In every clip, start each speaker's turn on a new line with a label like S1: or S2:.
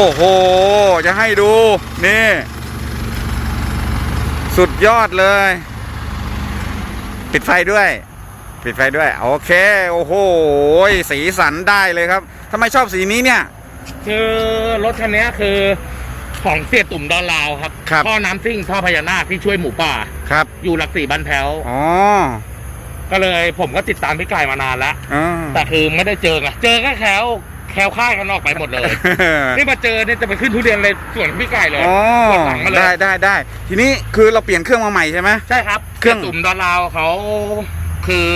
S1: โอ้โห จะให้ดู นี่ สุดยอดเลย ปิดไฟด้วย ปิดไฟด้วย โอเค โอ้โห สีสันได้เลยครับทำไมชอบสีนี้เนี่ย
S2: คือรถคันนี้คือของเสียตุ่มดอนลาวครับ
S1: ครับ
S2: ท่อน้ำซิ่งท่อพญานาคที่ช่วยหมูป่า
S1: ครับ
S2: อยู่หลักสี่บ้านแพ้ว
S1: อ๋อ
S2: ก็เลยผมก็ติดตามพี่ไก่มานานแล้ว
S1: อ๋อ
S2: แต่คือไม่ได้เจอไงเจอแค่ แคล้วแคล้วค่ายกันออกไปหมดเลย นี่มาเจอเนี่ยจะไปขึ้นทุเรียนเลยสวนพี่ไก่เลย
S1: อ๋อ
S2: ปวดหลังมาเลย
S1: ได้ได้ได้ ทีนี้คือเราเปลี่ยนเครื่องมาใหม่ใช่ไหม
S2: ใช่ครับ
S1: เครื่อง
S2: สียตุ่มดอนลาวเขาคือ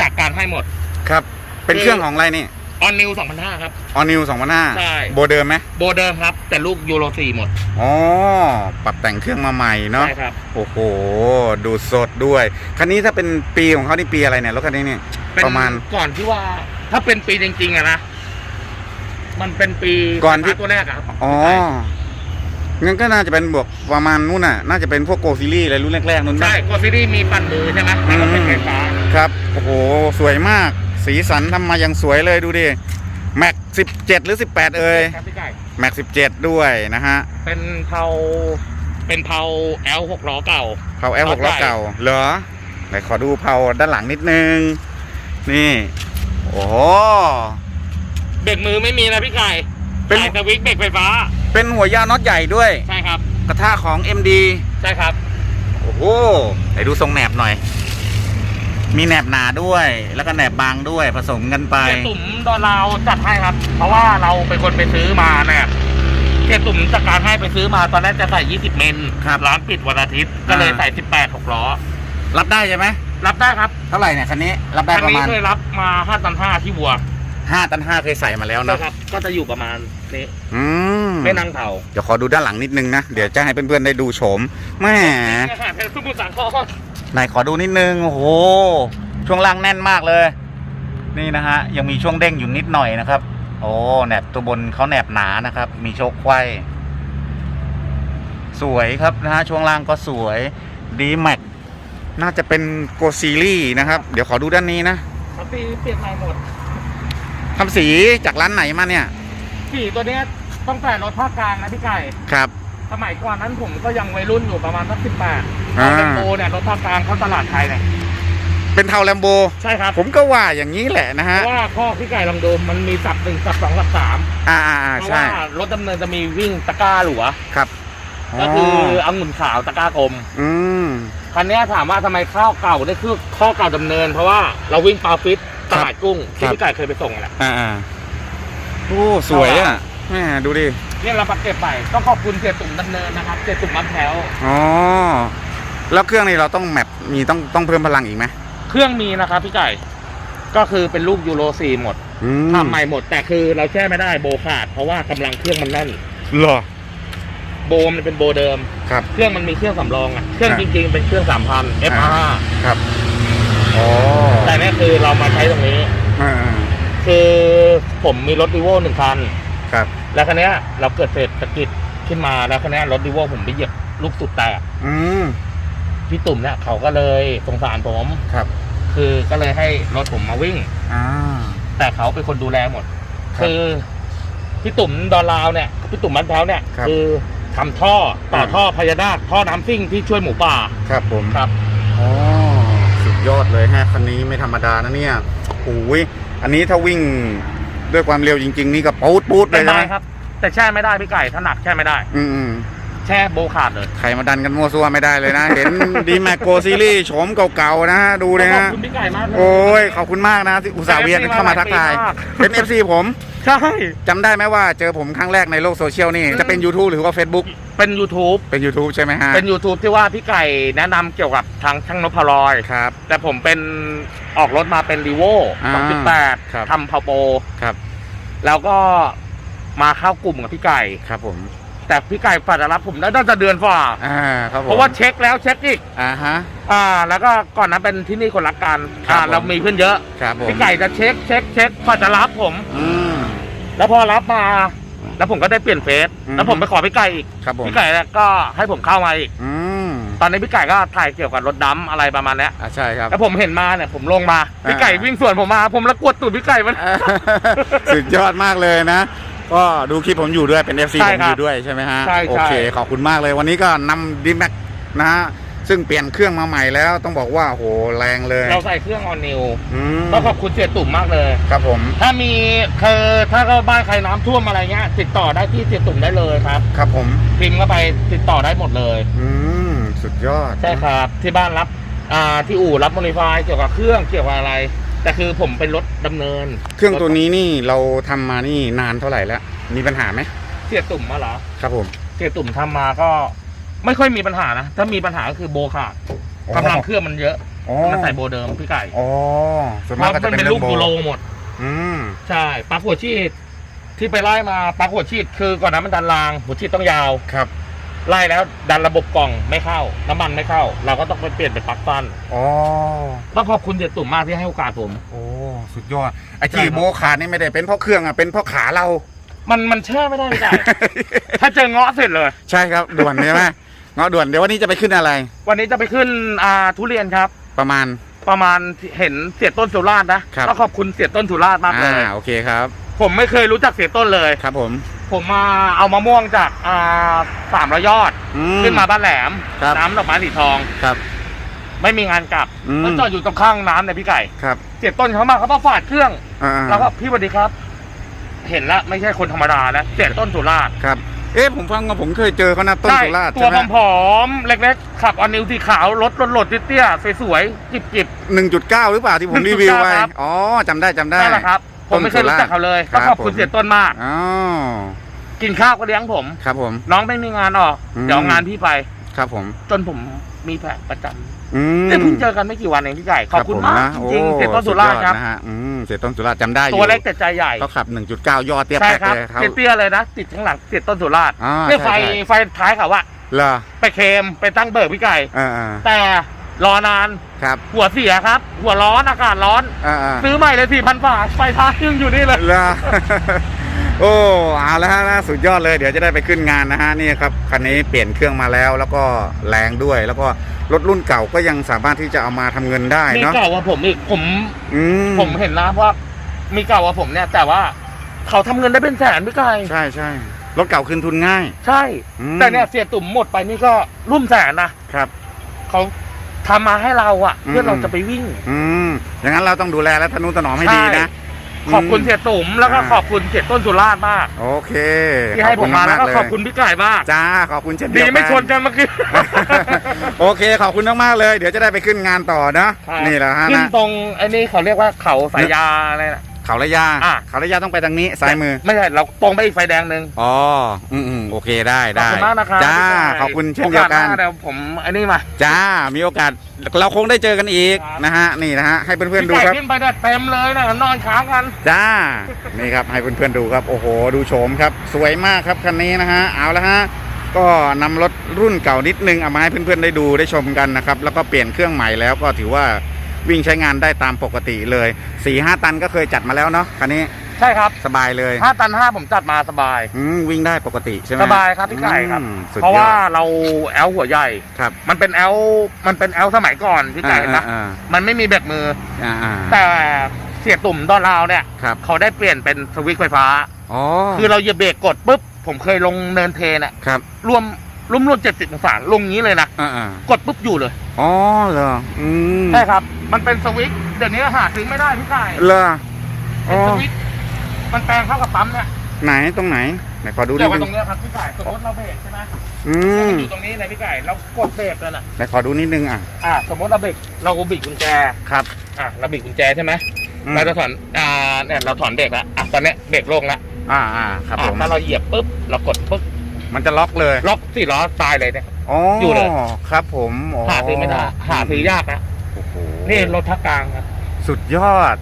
S2: จัดการให้หมด
S1: ครับ เป็น
S2: คือ
S1: เครื่องของอะไรนี่
S2: ออนนิว2005ครับ
S1: ออนิวสองพันห้า
S2: ใช่
S1: โบเดิมไหม
S2: โบเดิมครับ แต่ลูกยูโร4หมด
S1: อ๋อปรับแต่งเครื่องมาใหม่เนาะ
S2: ใช่ครับ
S1: โอ้โห ดูสดด้วย คันนี้ถ้าเป็นปีของเขานี่ปีอะไรเนี่ยรถคันนี้เนี่ย
S2: เป็น
S1: ประมาณ
S2: ก่อนที่ว่าถ้าเป็นปีจริงๆอะนะ มันเป็นปี
S1: ก่อนที่
S2: ไฟฟ้าตัวแรกอะครับ
S1: อ๋องั้นก็น่าจะเป็นบวกประมาณนู่นน่ะ น่าจะเป็นพวกโกซีรีส์อะไรรุ่นแรกๆนู่น
S2: ใช่
S1: ปะ
S2: โกซิดี้มีปั่นมือใช่ไหมแล้วก็เป็นไฟฟ้า
S1: ครับ โอ้โห สวยมาก สีสันทำมาอย่างสวยเลยดูดิแม็กสิบเจ็ดหรือสิบแปดเอ่ย
S2: ครับพี่ไก่
S1: แม็กสิบเจ็ดด้วยนะฮะ
S2: เป็นเผาเป็นเผา L หกล้อเก่า
S1: เผาแอลหกล้อเก่า เหรอไหนขอดูเผาด้านหลังนิดนึง นี่ โอ้โห
S2: เบรกมือไม่มีนะพี่ไก่
S1: เป็น
S2: สายสวิตช์เบรกไฟฟ้า
S1: เป็นหัวยาวน็อตใหญ่ด้วย
S2: ใช่ครับ
S1: กระทะของ MD
S2: ใช่ครับ
S1: โอ้โหไหนดูทรงแหนบหน่อย มีแหนบหนาด้วย แล้วก็แหนบบางด้วยผสมกันไป
S2: เกียร์ตุ่มดอนลาวจัดให้ครับ เพราะว่าเราเป็นคนไปซื้อมาเนี่ยเกียร์ตุ่มจัดการให้ไปซื้อมาตอนแรกจะใส่ 20 เมน
S1: ครับ
S2: ร้านปิดวันอาทิตย์ก็เลย
S1: อ่า
S2: ใส่ 18 6 ล้อ
S1: รับได้ใช่ไหม
S2: รับได้ครับ
S1: เท่าไหร่เนี่ยคันนี้ รับได้
S2: คัน
S1: ประ
S2: นี้
S1: มาณ
S2: เคยรับมา5ตัน5ที่วัว
S1: 5ตัน5เคยใส่มาแล้วเนอะ
S2: นะครับ ก็จะอยู่ประมาณนี้
S1: อืม
S2: ไม่นั่งเผา
S1: เดี๋ยวขอดูด้านหลังนิดนึงนะ เดี๋ยวจะให้เพื่อนๆได้ดูโฉมแหม่
S2: อาหารเป็นสมุทรสาคร
S1: ไหนขอดูนิดนึง โอ้โห ช่วงล่างแน่นมากเลย นี่นะฮะ ยังมีช่วงเด้งอยู่นิดหน่อยนะครับ โอ้แหนบตัวบนเขาแหนบหนานะครับ มีโชคไขว้สวยครับนะฮะ ช่วงล่างก็สวยดีแม็กน่าจะเป็นโกซีรีนะครับ เดี๋ยวขอดูด้านนี้นะ
S2: ครับปีเปลี่ยนใหม่หมด
S1: ทำสีจากร้านไหนมาเนี่ย
S2: สีตัวเนี้ยต้องแต่รถภาคกลางนะพี่ไก่
S1: ครับ
S2: สมัยก่อนนั้นผมก็ยังวัยรุ่นอยู่ประมาณสักสิบแปด
S1: อ่า
S2: ตอนเป็นโตเนี่ยรถภาคกลางเข้าตลาดไทยเนี่ย
S1: เป็นเทาแลมโบ
S2: ใช่ครับ
S1: ผมก็ว่าอย่างนี้แหละนะ
S2: เพ
S1: ฮะ
S2: ราะว่าข้อพี่ไก่ลองดูมันมีสับหนึ่งสับสองสับสาม
S1: อ่าอ่าอ่า
S2: เพราะ
S1: ใช่
S2: ว่ารถดำเนินจะมีวิ่งตะกร้าหลัว
S1: ครับ
S2: ก็คือองุ่นขาวตะกร้ากลม
S1: อืม
S2: คันเนี้ยถามว่าทำไมข้าวเก่าได้คือข้อเก่าดำเนิน เพราะว่าเราวิ่งปลาฟิต ตลาดกุ้ง
S1: ครั
S2: ที่
S1: บ
S2: พี่ไก่เคยไปส่งแหละ
S1: อ่าอ่าโอ้สวยอะแม่ดูดิ
S2: เนี่ยเราปักเก็บไปต้องขอบคุณเสียตุ่มดำเนินนะครับเสียตุ่มมัดแถว
S1: อ๋อแล้วเครื่องนี้เราต้องแมปมีต้องต้องเพิ่มพลังอีกไหม
S2: เครื่องมีนะครับพี่ไก่ก็คือเป็นลูกยูโร4หมด
S1: อืม
S2: ทำใหม่หมดแต่คือเราแช่ไม่ได้โบขาด เพราะว่ากำลังเครื่องมันแน่น
S1: เหรอ
S2: โบมันเป็นโบเดิม
S1: ครับ
S2: เครื่องมันมีเครื่องสำรองอะเครื่อง
S1: อ่า
S2: จริงๆเป็นเครื่อง3,000 F5
S1: ครับ อ๋อ
S2: แต่เนี่ยคือเรามาใช้ตรงนี้
S1: อ่าอ่า
S2: คือผมมีรถดีโวหนึ่งคัน
S1: ครับ
S2: แล้วคันเนี้ยเราเกิดเศรษฐกิจขึ้นมาแล้วคันเนี้ยรถดีโวผมไปเหยียบลูกสุดแตก
S1: อืม
S2: พี่ตุ่มเนี่ยเขาก็เลยสงสารผม
S1: ครับ
S2: คือก็เลยให้รถผมมาวิ่ง
S1: อ่า
S2: แต่เขาเป็นคนดูแลหมด
S1: ครับ
S2: คือพี่ตุ่มดอนลาวเนี่ยพี่ตุ่มมันแพ้วเนี่ย
S1: ครับ
S2: คือทำท่อต่อ
S1: อ่า
S2: ท่อพญานาคท่อน้ำซิ่งที่ช่วยหมูป่า
S1: ครับผม
S2: ครับ
S1: อ๋อสุด ยอดเลยฮะคันนี้ไม่ธรรมดานะเนี่ยโอ้ยอันนี้ถ้าวิ่งด้วยความเร็วจริง ๆ นี่ก็ปูดปูดเล
S2: เป็
S1: ย
S2: น
S1: ใช่
S2: ได้
S1: ไหม
S2: ครับ แต่แช่ไม่ได้พี่ไก่ถ้าหนักแช่ไม่ได้
S1: อืมอืม
S2: แช่โบขาดเลย
S1: ใครมาดันกันมั่วซั่วไม่ได้เลยนะ เห็นดีแมกโกซีรีส์โฉมเก่าๆนะฮะดูเลย
S2: ขอบ
S1: ฮะ
S2: คุณพี่ไก่มากเลย
S1: โอ้ยขอบคุณมากนะที่อุตส่าห์เวียนเข้ามาทักทาย เป็น FC ผม
S2: ใช่
S1: จำได้ไหมว่าเจอผมครั้งแรกในโลกโซเชียลนี่ จะเป็น YouTube หรือว่า Facebook
S2: เป็น YouTube
S1: เป็น YouTube ใช่ไหมฮะ
S2: เป็น YouTube ที่ว่าพี่ไก่แนะนำเกี่ยวกับทางช่างนพลอย
S1: ครับ
S2: แต่ผมเป็นออกรถมาเป็นรีโว
S1: อ่าครับ
S2: 2.8ทำพาวโปร
S1: ครับ
S2: แล้วก็มาเข้ากลุ่มกับพี่ไก่
S1: ครับผม
S2: แต่พี่ไก่ฝ่าจะรับผมได้น่าจะเดือนฝ่า
S1: อ่าครับผม
S2: เพราะว่าเช็คแล้วเช็คอีก
S1: อ่าฮะ
S2: อ่า แล้วก็ก่อนนั้นเป็นที่นี่คนรักกัน
S1: ครับ
S2: อ่า
S1: ผม
S2: เรามีเพื่อนเยอะ
S1: ครับผม
S2: พี่ไก่จะเช็คเช็คเช็คฝ่าจะรับผม
S1: อืม
S2: แล้วพอรับมา แล้วผมก็ได้เปลี่ยนเฟซ
S1: อืม
S2: แล้วผมไปขอพี่ไก่อีก
S1: ครับผม
S2: พี่ไก่เนี่ยก็ให้ผมเข้ามาอีก
S1: อืม
S2: ตอนนี้พี่ไก่ก็ถ่ายเกี่ยวกับรถดำอะไรประมาณเนี้ย
S1: อ่าใช่ครับ
S2: แล้วผมเห็นมาเนี่ยผมลงมา
S1: อ่า
S2: พี่ไก่วิ่งสวนผมมา ผมละกวดตูดพี่ไก่มัน
S1: สุดยอดมากเลยนะ ก็ดูคลิปผมอยู่ด้วยเป็น FC
S2: ใช่
S1: ผม
S2: ครับ
S1: อยู่ด้วยใช่ไหมฮะ
S2: ใช่
S1: โอ
S2: ใช่
S1: เค ขอบคุณมากเลยวันนี้ก็นำดีแม็กนะฮะ ซึ่งเปลี่ยนเครื่องมาใหม่แล้วต้องบอกว่าโหแรงเลย
S2: เราใส่เครื่องออนนิว
S1: อืม
S2: ต้องขอบคุณเสียตุ่มมากเลย
S1: ครับผม
S2: ถ้ามีคือถ้าก็บ้านใครน้ำท่วมอะไรเงี้ย ติดต่อได้ที่เสียตุ่มได้เลยครับ
S1: ครับผม
S2: พิมพ์เข้าไปติดต่อได้หมดเลย
S1: อืม สุดยอด
S2: ใช่ครับ ที่บ้านรับอ่าที่อู่รับโมดิฟายเกี่ยวกับเครื่องเกี่ยวกับอะไร แต่คือผมเป็นรถดำเนิน
S1: เครื่องตัวนี้นี่เราทำมานี่นานเท่าไหร่แล้ว มีปัญหาไหม
S2: เสียตุ่มมาเหรอ
S1: ครับผม
S2: เสียตุ่มทำมาก็ ไม่ค่อยมีปัญหานะ ถ้ามีปัญหาก็คือโบขาดกำลังเครื่องมันเยอะ
S1: อ๋อ
S2: มันใส่โบเดิมพี่ไก่
S1: อ๋อส่วน
S2: เพ
S1: มาก
S2: ราะ
S1: ก็
S2: มั
S1: จะ
S2: น
S1: เป็น
S2: เป็น
S1: เรื่
S2: ลู
S1: อกงโบ
S2: บูโรหมด
S1: อืม
S2: ใช่ปลั๊กหัวฉีดที่ไปไล่มาปลั๊กหัวฉีดคือก่อนนั้นมันดันราง หัวฉีดต้องยาว
S1: ครับ
S2: ไล่แล้วดันระบบกล่องไม่เข้า น้ำมันไม่เข้า เราก็ต้องไปเปลี่ยนเป็นปลั๊กสั้น
S1: อ๋อ
S2: ต้องขอบคุณเสียตุ่มมากที่ให้โอกาสผม
S1: โอ้ สุดยอด ไอ้ที่
S2: ใช่ครับ
S1: โบขาดนี่ไม่ได้เป็นเพราะเครื่องอะ เป็นเพราะขาเรา
S2: มันมันแช่ไม่ได้ไม่ได้ถ้าเจอเงาะเสร็จเลย
S1: ใช่ครับด่วนใช่ไหม เงาะด่วนเดี๋ยววันนี้จะไปขึ้นอะไร
S2: วันนี้จะไปขึ้นอ่าทุเรียนครับ
S1: ประมาณ
S2: ประมาณเห็นเสียต้นสุราษฎร์นะครับต้องขอบคุณเสียต้นสุราษฎร์มากเล
S1: อ่ายโอเคครับ
S2: ผมไม่เคยรู้จักเสียต้นเลย
S1: ครับผม
S2: ผมมาเอามะม่วงจากอ่าสามร้อยยอด
S1: อื
S2: ขึ้นมาบ้านแหลม
S1: ครับ
S2: น้ำดอกไม้สีทอง
S1: ครับ
S2: ไม่มีงานกลับ
S1: อืม
S2: แล้วจอดอยู่ตรงข้างน้ำเนี่ยพี่ไก่
S1: ครับ
S2: เสียต้นเขามาเขามาฝาดเครื่อง
S1: อ่า
S2: แล้วก็พี่สวัสดีครับ เห็นละไม่ใช่คนธรรมดานะเสียต้นสุราษฎร์
S1: ครับ เอ๊ะผมฟังว่าผมเคยเจอเขานะต้น
S2: ใช่
S1: สุราษฎร์
S2: ตั
S1: ใช่
S2: ว
S1: ไหม
S2: ผอมๆเล็กๆขับออนนิวสีขาวรถรถๆเตี้ยๆสวยๆจิบ
S1: หนึ่งจุดเก้าหรือเปล่าที่ผมรีวิวไว้
S2: ครับ
S1: อ๋อจำได้จำ
S2: ๆ
S1: ได้
S2: นั่นแหละครับ ผมไม่เคยรู้จักเขาเลย
S1: ครั
S2: ต้อบงขอบคุณ
S1: ผม
S2: เสียต้นมาก
S1: อ๋อ
S2: กินข้าวก็เลี้ยงผม
S1: ครับผม
S2: น้องไม่มีงานออก
S1: อืม
S2: เดี๋ยวเอางานพี่ไป
S1: ครับผม
S2: จนผม มีแผลประจำ
S1: อืม
S2: เนี่ยเพิ่งเจอกันไม่กี่วันเองพี่ไก่ขอบคุณ
S1: รั
S2: มาก
S1: ผ
S2: จริง
S1: โอ้
S2: ๆเสียต้นสุราษฎร์ครับ
S1: ดยอดนะฮะอืมเสียต้นสุราษฎร์จำได้อยู่
S2: ตัวเล็กแต่ใจใหญ่
S1: เขาขับ 1.9 ยอดเตี้ย
S2: ใช่
S1: แป๊ก
S2: ครับ
S1: เลยครับ
S2: เตี้ยๆเลยนะ ติดข้างหลังเสียต้นสุราษฎร์
S1: อ่า
S2: เนี่ยไฟ
S1: ใช่ใช่
S2: ไฟท้ายเขาว่า
S1: เหรอ
S2: ไปเคลมไปตั้งเบิกพี่ไก่
S1: อ่าอ่า
S2: แต่รอนาน
S1: ครับ
S2: หัวเสียครับ หัวร้อนอากาศร้อน
S1: อ่าอ่า
S2: ซื้อใหม่เลยสี่พันบาทไฟท้ายยังอยู่นี่เลย
S1: เหรอ โอ้เอาแล้วฮะน่าสุดยอดเลย เดี๋ยวจะได้ไปขึ้นงานนะฮะนี่ครับคันนี้เปลี่ยนเครื่องมาแล้ว แล้วก็แรงด้วย แล้วก็รถรุ่นเก่าก็ยังสามารถที่จะเอามาทำเงินได้
S2: มี
S1: เนาะ
S2: เก่ากว่าผมอีกผม
S1: อืม
S2: ผมเห็นนะว่า มีเก่ากว่าผมเนี่ย แต่ว่าเขาทำเงินได้เป็นแสนพี่ไก่
S1: ใช่ใช่รถเก่าคืนทุนง่าย
S2: ใช่
S1: อืม
S2: แต่เนี่ยเสียตุ่มหมดไปนี่ก็รุ่มแสนนะครับเขาทำมาให้เราอะเพื่อเราจะไปวิ่ง
S1: อืมอย่างนั้นเราต้องดูแลและทนุถนอมให้ดีนะ
S2: ขอบคุณ
S1: ม
S2: เสียตุ่มแล้วก็
S1: อ่า
S2: ขอบคุณเสียต้นสุราษฎร์มาก
S1: โอเค
S2: ที่ให้ผมมาแล้วก็
S1: เลย
S2: ขอบคุณพี่ไก่มาก
S1: จ้าขอบคุณเช่นเดี
S2: ดี
S1: ยวกัน
S2: ไม่ชนกันเมื่อกี้
S1: โอเค ขอบคุณมากๆเลย เดี๋ยวจะได้ไปขึ้นงานต่อเนอะนี่แหละฮะ
S2: ขึ้น
S1: นะ
S2: ตรงไอ้นี่เขาเรียกว่าเขาสายยาอะไรนะ
S1: เขาระยา
S2: อะ
S1: เขาระยาต้องไปทางนี้ซ้ายมือ
S2: ไม่ใช่เราตรงไปอีกไฟแดงหนึ่ง
S1: อ๋ออืมอืมโอเคได้
S2: ขอบ
S1: ได้
S2: คุณมากนะครับ
S1: จ้า
S2: พี่ไก่
S1: ขอบคุณเช่นเดียวกัน
S2: โอกาสหาเดี๋ยวผมไอ้นี่มา
S1: จ้า มีโอกาสเราคงได้เจอกันอีก
S2: ครับ
S1: นะฮะ นี่นะฮะ ให้เพื่อนๆดู
S2: พี่
S1: ครับ
S2: ไก่ขึ้นไปเนี่ยเต็มเลยนะนอนค้างกัน
S1: จ้า นี่ครับ ให้เพื่อนๆดูครับ โอ้โห ดูโฉมครับ สวยมากครับคันนี้นะฮะ เอาละฮะ ก็นำรถรุ่นเก่านิดนึงเอามาให้เพื่อนๆได้ดูได้ชมกันนะครับ แล้วก็เปลี่ยนเครื่องใหม่แล้วก็ถือว่า วิ่งใช้งานได้ตามปกติเลย4ี่ห้าตันก็เคยจัดมาแล้วเนาะคันนี้
S2: ใช่ครับ
S1: สบายเลย
S2: ห้าตันห้าผมจัดมาสบาย
S1: อืมวิ่งได้ปกติใช่ไหม
S2: สบายครับพี่ไก่ครับ
S1: อืมสุด
S2: เพราะ
S1: ยอ
S2: ว่า
S1: ด
S2: เราแอลหัวใหญ่
S1: ครับ
S2: มันเป็นแอลมันเป็นแอลสมัยก่อนพี่ไก่นะ
S1: อ่า
S2: มันไม่มีเบรกมือ
S1: อ่าอ่า
S2: แต่เสียตุ่มดอนลาวเนี่ย
S1: ครับ
S2: เขาได้เปลี่ยนเป็นสวิตช์ไฟฟ้า
S1: อ๋อ
S2: คือเราเหยียบเบรกกดปุ๊บผมเคยลงเนินเทน่ะ
S1: ครับ
S2: รวม รวมรวมเจ็ดสิบองศาลงงี้เลยนะ
S1: อ่าอ่าก
S2: ดปุ๊บอยู่เลย
S1: อ๋อเหรออืม
S2: ใช่ครับ มันเป็นสวิตช์เดี๋ยวนี้หาซื้อไม่ได้พี่ไก่
S1: เหรอ
S2: เป็
S1: อ๋
S2: น
S1: อ
S2: สวิตช์มันแปลงเข้ากับปั๊มเนี่ย
S1: ไหนตรงไหนไหนขอดูนิ
S2: เกี่ย
S1: ด
S2: วกับ
S1: นึ
S2: ตรงงเนี้ยครับพี่ไก่สมมติเราเบรกใช่ไหม
S1: อืม
S2: มันอยู่ตรงนี้นะพี่ไก่เรากดเบรกเลยน่ะ
S1: ไหนขอดูนิดนึงอะ
S2: อ่า สมมติเราเบรกเราบิดกุญแจ
S1: ครับ
S2: อะเราบิดกุญแจใช่ไหม
S1: อืม
S2: เราจะถอนอ่าเนี่ยเราถอนเบรกแล้วอะตอนเนี้ยเบรกโล่งแล้ว
S1: อ่าอ่าครับ
S2: อะ
S1: ผม
S2: ถ้าเราเหยียบปุ๊บเรากดปุ๊บ
S1: มันจะล็อกเลย
S2: ล็อกสี่ล้อตายเลยเนี่ย
S1: อ๋อ
S2: อ
S1: อยู่
S2: เลย
S1: ครับผมอ๋อ
S2: หาซื้อไม่ได้หาซื้อยากนะ
S1: โอ้โห
S2: นี่รถทักกลางครับ
S1: สุดยอด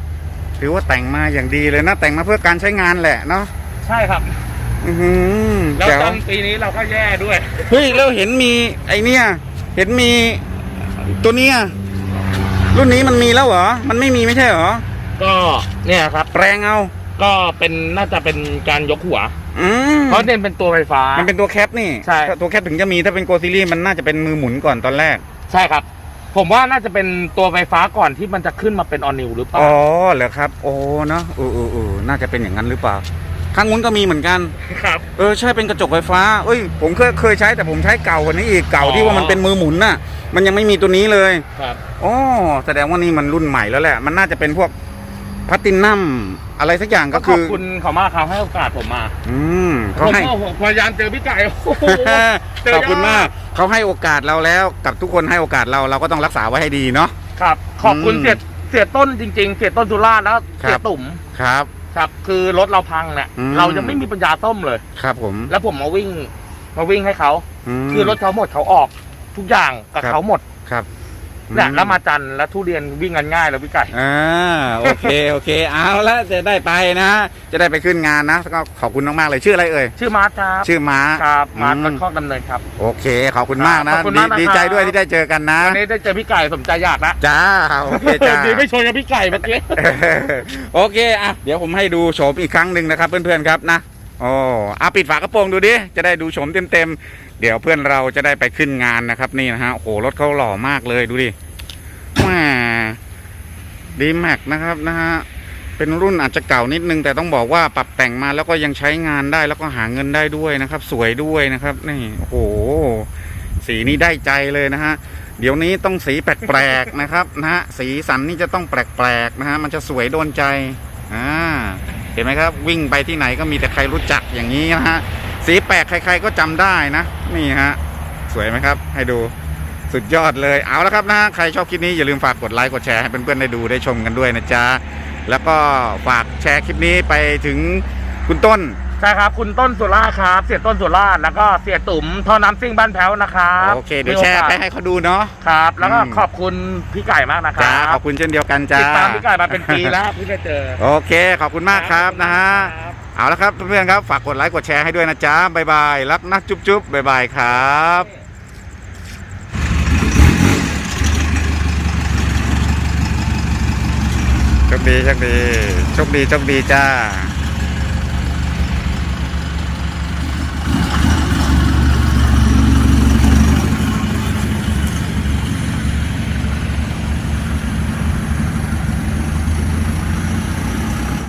S1: ถือว่าแต่งมาอย่างดีเลยนะ แต่งมาเพื่อการใช้งานแหละเนาะ
S2: ใช่ครับ
S1: อือหือ
S2: แล้ว
S1: จ๋ว
S2: ตอนปีนี้เราก็แย่ด้วย
S1: เฮ้ยแล้วเห็นมีไอเนี่ยเห็นมีตัวเนี้ยรุ่นนี้มันมีแล้วเหรอ มันไม่มีไม่ใช่เหรอ
S2: ก็เนี่ยครับ
S1: แปลงเอา
S2: ก็เป็นน่าจะเป็นการยกหัว
S1: อืม
S2: เพราะเนี่ยเป็นตัวไฟฟ้า
S1: มันเป็นตัวแคปนี่
S2: ใช่
S1: ถ้าตัวแคปถึงจะมีถ้าเป็นโกซีรีส์มันน่าจะเป็นมือหมุนก่อนตอนแรก
S2: ใช่ครับ ผมว่าน่าจะเป็นตัวไฟฟ้าก่อนที่มันจะขึ้นมาเป็นออนิวหรือเปล่า
S1: อ๋อเหรอครับ โอ้เนาะเออเออเออน่าจะเป็นอย่างนั้นหรือเปล่า ข้างนู้นก็มีเหมือนกัน
S2: ครับ
S1: เออใช่เป็นกระจกไฟฟ้า เอ้ยผมเคยเคยใช้แต่ผมใช้เก่ากว่านี้อีกเก่าที่
S2: อ๋อ
S1: ว่ามันเป็นมือหมุนน่ะ มันยังไม่มีตัวนี้เลย
S2: ครับ
S1: อ๋อแสดงว่านี่มันรุ่นใหม่แล้วแหละ มันน่าจะเป็นพวกพัตินัม อะไรสักอย่าง
S2: ก็
S1: ก็
S2: ข
S1: คืออบ
S2: คุณเขามากเขาให้โอกาสผมมา
S1: อืม
S2: ผ
S1: เขา
S2: ม
S1: ให้
S2: ก็พยายามเจอพี่ไก่โอ้โหเจอ
S1: ขอบคุณ
S2: ยาก
S1: มากเขาให้โอกาสเราแล้วกับทุกคนให้โอกาสเราเราก็ต้องรักษาไว้ให้ดีเนาะ
S2: ครับ ขอบคุณ
S1: อืม
S2: เสียเสียต้นจริง ๆ เสียต้นสุราษฎร์แล้ว
S1: ครับ
S2: เสียตุ่ม
S1: ครับ
S2: ครับ คือรถเราพังเนี่ย
S1: อืม
S2: เรายังไม่มีปัญญาซ่อมเลย
S1: ครับผม
S2: แล้วผมมาวิ่งมาวิ่งให้เขา
S1: ม
S2: คือรถเขาหมดเขาออกทุกอย่างกับ
S1: ครับ
S2: เขาหมด
S1: ครับ
S2: เนี่ยแล้วมาจันทร์แล้วทุเรียนวิ่งกันง่ายแล้วพี่ไก่
S1: อ่าโอเคโอเค เอาละจะได้ไปนะ จะได้ไปขึ้นงานนะก็ขอบคุณมากๆเลยชื่ออะไรเอ่ย
S2: ชื่อมาร์ทครับ
S1: ชื่อม้า
S2: ครับมาร์ท
S1: อืม
S2: ต้นคอกดำเนินครับ
S1: โอเค ขอบคุณมากนะ
S2: ขอบคุณ
S1: ดี
S2: มากนะครับ
S1: ดีใจด้วยที่ได้เจอกันนะ
S2: วันนี้ได้เจอพี่ไก่สมใจอยากละ
S1: จ้าโอเคจ้า
S2: ดีไม่ชนกับพี่ไก่เมื่อกี้
S1: โอเคอะเดี๋ยวผมให้ดูโฉมอีกครั้งหนึ่งนะครับเพื่อนๆครับนะ โอ้อาปิดฝากระโปรงดูดิ จะได้ดูโฉมเต็มๆ เดี๋ยวเพื่อนเราจะได้ไปขึ้นงานนะครับนี่นะฮะ โอ้โห รถเขาหล่อมากเลยดูดิแหมดีแม็กนะครับนะฮะ เป็นรุ่นอาจจะเก่านิดนึง แต่ต้องบอกว่าปรับแต่งมาแล้วก็ยังใช้งานได้แล้วก็หาเงินได้ด้วยนะครับ สวยด้วยนะครับ นี่โอ้โห สีนี้ได้ใจเลยนะฮะ เดี๋ยวนี้ต้องสีแปลกๆนะครับนะฮะ สีสันนี่จะต้องแปลกๆนะฮะ มันจะสวยโดนใจ เห็นไหมครับ วิ่งไปที่ไหนก็มีแต่ใครรู้จักอย่างนี้นะฮะสีแปลกใคร ๆก็จำได้นะนี่ฮะสวยไหมครับ ให้ดูสุดยอดเลยเอาละครับนะใครชอบคลิปนี้อย่าลืมฝากกดไลค์กดแชร์ให้เพื่อนๆได้ดูได้ชมกันด้วยนะจ๊ะแล้วก็ฝากแชร์คลิปนี้ไปถึงคุณต้น
S2: ใช่ครับ คุณต้นสุราษฎร์ครับ เสียต้นสุราษฎร์แล้วก็เสียตุ่มท่อน้ำซิ่งบ้านแพ้วนะครับ
S1: โอเค เดี๋ยวแชร์ไปให้เขาดูเนาะ
S2: ครับ แล้วก็
S1: อืม
S2: ขอบคุณพี่ไก่มากนะครั
S1: จ้า
S2: บ
S1: ขอบคุณเช่นเดียวกันจ้า
S2: ติดตามพี่ไก่มาเป็นปีแล้วเพิ่งได้เจอ
S1: โอเค ขอบคุณมากครับนะฮะ
S2: ครับ
S1: เอาละครับเพื่อนๆครับฝากกดไลค์กดแชร์ให้ด้วยนะจ๊ะบ๊ายบายรักนักจุ๊บจุ๊บบ๊ายบายครับโชคดีโชคดีโชคดีโชคดีจ้า